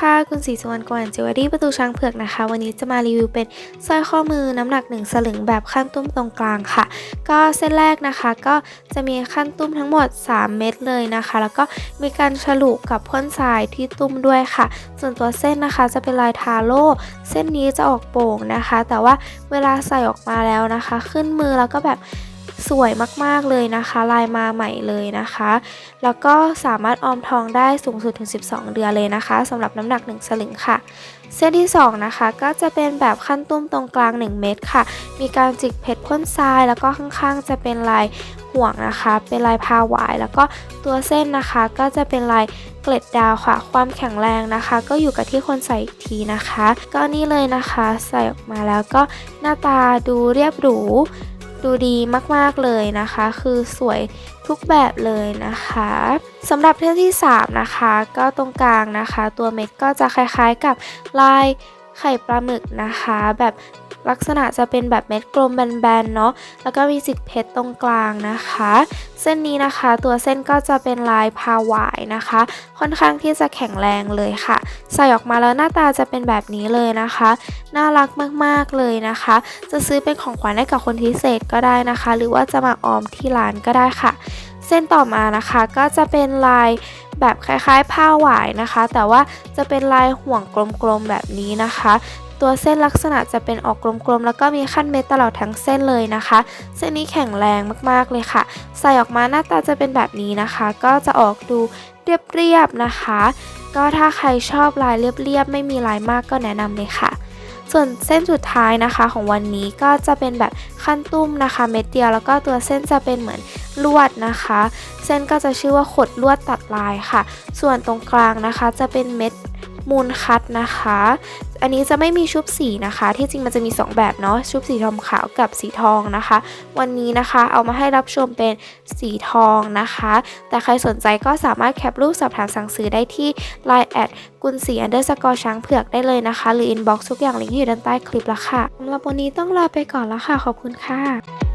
ค่ะ คุณสีสวรรณกวนจิวเวลรี่ประตูช้างเผือกนะคะ วันนี้จะมารีวิวเป็นสร้อยข้อมือน้ำหนักหนึ่งสลึงแบบขั้นตุ้มตรงกลางค่ะ ก็เส้นแรกนะคะก็จะมีขั้นตุ้มทั้งหมด 3 เม็ดเลยนะคะ แล้วก็มีการฉลุกับพ่นทรายที่ตุ้มด้วยค่ะ ส่วนตัวเส้นนะคะจะเป็นลายทาโร่เส้นนี้จะออกโป่งนะคะ แต่ว่าเวลาใส่ออกมาแล้วนะคะ ขึ้นมือแล้วก็แบบ สวยมากๆเลยนะคะ ลายมาใหม่เลยนะคะ แล้วก็สามารถออมทองได้สูงสุดถึง 12 เดือนเลยนะคะสำหรับน้ำหนัก 1 สลึงค่ะ เส้นที่ 2 นะคะ ก็จะเป็นแบบขั้นตุ้มตรงกลาง 1 เม็ดค่ะ มีการจิกเพชรพ่นทราย แล้วก็ข้างๆ จะเป็นลายห่วงนะคะ เป็นลายพาหวาย แล้วก็ตัวเส้นนะคะก็จะเป็นลายเกล็ดดาวค่ะ ความแข็งแรงนะคะ ก็อยู่กับที่คนใส่อีกทีนะคะ ก็นี่เลยนะคะ ใส่ออกมาแล้วก็หน้าตาดูเรียบหรู ดูดีมากๆเลยนะคะ คือสวยทุกแบบเลยนะคะสำหรับเส้นที่ 3 นะคะ ก็ตรงกลางนะคะ ตัวเม็ดก็จะคล้ายๆกับลายไข่ปลาหมึกนะคะ แบบ ลักษณะจะเป็นแบบเม็ดกลมแบนๆเนาะแล้วก็มีจิกเพชรตรงกลางนะคะ เส้นนี้นะคะตัวเส้นก็จะเป็นลายพาหวายนะคะ ค่อนข้างที่จะแข็งแรงเลยค่ะ ใส่ออกมาแล้วหน้าตาจะเป็นแบบนี้เลยนะคะ น่ารักมากๆเลยนะคะ จะซื้อเป็นของขวัญให้กับคนพิเศษก็ได้นะคะ หรือว่าจะมาออมที่ร้านก็ได้ค่ะ เส้นต่อมานะคะก็จะเป็นลาย แบบคล้ายๆ ผ้าหวายนะคะ แต่ว่าจะเป็นลายห่วงกลมๆแบบนี้นะคะ ตัวเส้นลักษณะจะเป็นออกกลมๆ แล้วก็มีขั้นเม็ดตลอดทั้งเส้นเลยนะคะ เส้นนี้แข็งแรงมากๆเลยค่ะ ใส่ออกมาหน้าตาจะเป็นแบบนี้นะคะ ก็จะออกดูเรียบๆนะคะ ก็ถ้าใครชอบลายเรียบๆ ไม่มีลายมากก็แนะนำเลยค่ะส่วนเส้นสุดท้ายนะคะของวันนี้ก็จะเป็นแบบขั้นตุ้มนะคะ เม็ดเดียวแล้วก็ตัวเส้นจะเป็นเหมือน ลวดนะคะ เส้นก็จะชื่อว่าขดลวดตัดลายค่ะ ส่วนตรงกลางนะคะจะเป็นเม็ดมูลคัดนะคะ อันนี้จะไม่มีชุบสีนะคะ ที่จริงมันจะมี 2 แบบเนาะ ชุบสีทองขาวกับสีทองนะคะ วันนี้นะคะเอามาให้รับชมเป็นสีทองนะคะ แต่ใครสนใจก็สามารถแคปรูปสอบถามสั่งซื้อได้ที่ Line แอดกุนสีอันเดอร์สกอร์ช้างเผือกได้เลยนะคะ หรือ inbox ทุกอย่างลิงก์อยู่ด้านใต้คลิปละค่ะสำหรับวันนี้ต้องลาไปก่อนแล้วค่ะ ขอบคุณค่ะ